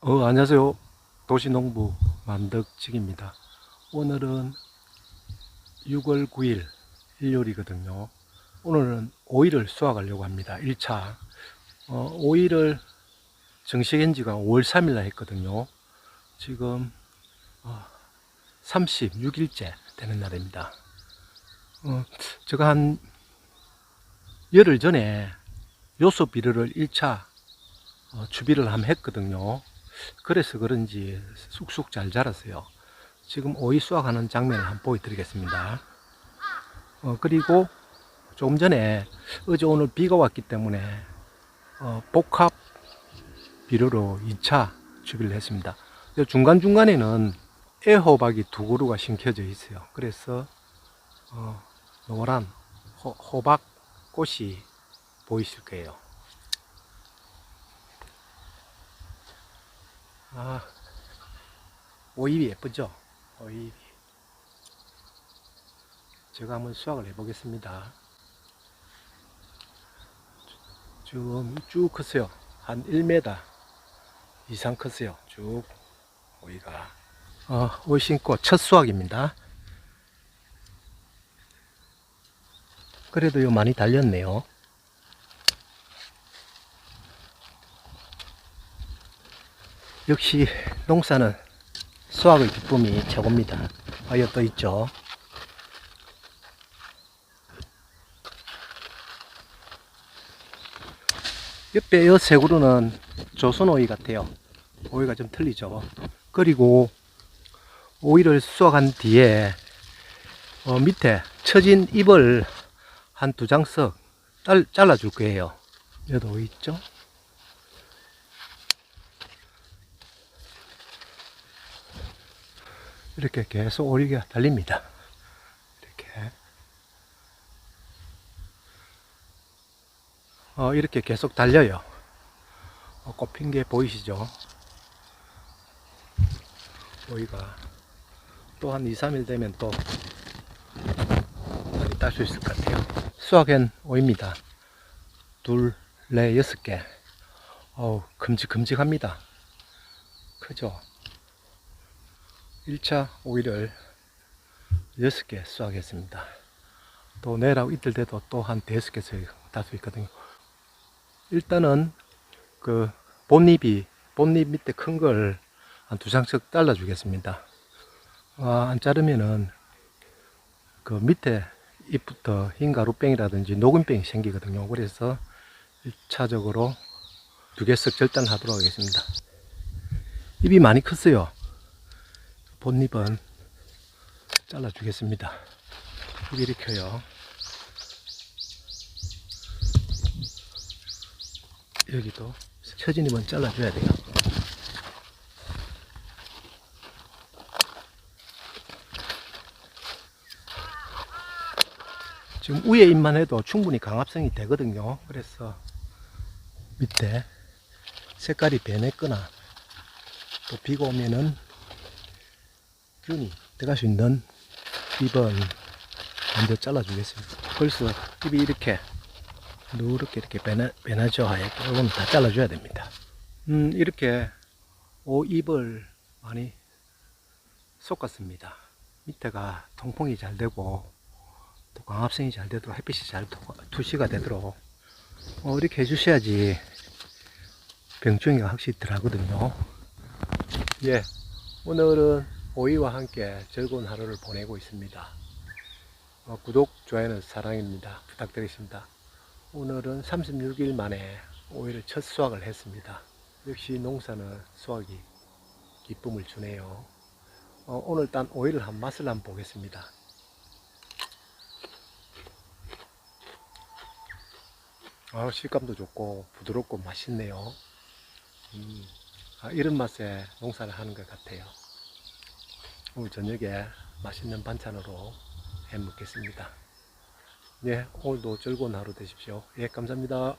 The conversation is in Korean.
어, 안녕하세요. 도시농부 만덕직입니다. 오늘은 6월 9일 일요일이거든요. 오늘은 오이를 수확하려고 합니다. 1차. 어, 오이를 정식한 지가 5월 3일 날 했거든요. 지금 어, 36일째 되는 날입니다. 어, 제가 한 열흘 전에 요소 비료를 1차 어, 주비를 한번 했거든요. 그래서 그런지 쑥쑥 잘 자랐어요. 지금 오이 수확하는 장면을 한번 보여드리겠습니다. 어, 그리고 조금 전에 어제 오늘 비가 왔기 때문에 어, 복합 비료로 2차 주비를 했습니다. 중간중간에는 애호박이 두 그루가 심겨져 있어요. 그래서 어, 노란 호, 호박 꽃이 보이실 거예요. 아, 오이비 예쁘죠? 오이비. 제가 한번 수확을 해보겠습니다. 지금 쭉 컸어요. 한 1m 이상 컸어요. 쭉 오이가. 어, 오이 심고 첫 수확입니다. 그래도 요 많이 달렸네요. 역시 농사는 수확의 기쁨이 최고입니다. 아, 여기 또 있죠. 옆에 이세 그루는 조선 오이 같아요. 오이가 좀 틀리죠. 그리고 오이를 수확한 뒤에 어, 밑에 처진 잎을 한 두 장씩 잘라줄 거예요. 여기도 오이 있죠? 이렇게 계속 오리가 달립니다. 이렇게. 어, 이렇게 계속 달려요. 어, 꼽힌 게 보이시죠? 오이가 또 한 2, 3일 되면 또 많이 딸 수 있을 것 같아요. 수확한 오입니다. 둘, 네, 여섯 개. 어우, 큼직큼직합니다. 크죠? 1차 오이를 6개 수확했습니다. 또 내일하고 이틀 돼도 또한 5개씩 달수 있거든요. 일단은 그 본잎이, 본잎 밑에 큰 걸 한 두 장씩 잘라 주겠습니다. 아, 안 자르면은 그 밑에 잎부터 흰 가루병이라든지 녹은병이 생기거든요. 그래서 1차적으로 두 개씩 절단하도록 하겠습니다. 잎이 많이 컸어요. 본잎은 잘라 주겠습니다. 여기 이렇게요. 여기도 처진 잎은 잘라 줘야 돼요. 지금 위에 잎만 해도 충분히 강압성이 되거든요. 그래서 밑에 색깔이 변했거나 또 비가 오면은 균이 들어갈 수 있는 잎은 먼저 잘라주겠습니다. 벌써 잎이 이렇게 누렇게 이렇게 변하, 변하죠. 하얗게. 이건 다 잘라줘야 됩니다. 음, 이렇게 오 잎을 많이 섞었습니다. 밑에가 통풍이 잘 되고 또 광합성이 잘 되도록 햇빛이 잘 투시가 되도록 어, 이렇게 해주셔야지 병충해가 확실히 들어가거든요. 예, 오늘은 오이와 함께 즐거운 하루를 보내고 있습니다. 어, 구독, 좋아요는 사랑입니다. 부탁드리겠습니다. 오늘은 36일 만에 오이를 첫 수확을 했습니다. 역시 농사는 수확이 기쁨을 주네요. 어, 오늘 딴 오이를 한 맛을 한번 보겠습니다. 아, 식감도 좋고 부드럽고 맛있네요. 음, 아, 이런 맛에 농사를 하는 것 같아요. 오늘 저녁에 맛있는 반찬으로 해 먹겠습니다. 예, 오늘도 즐거운 하루 되십시오. 예, 감사합니다.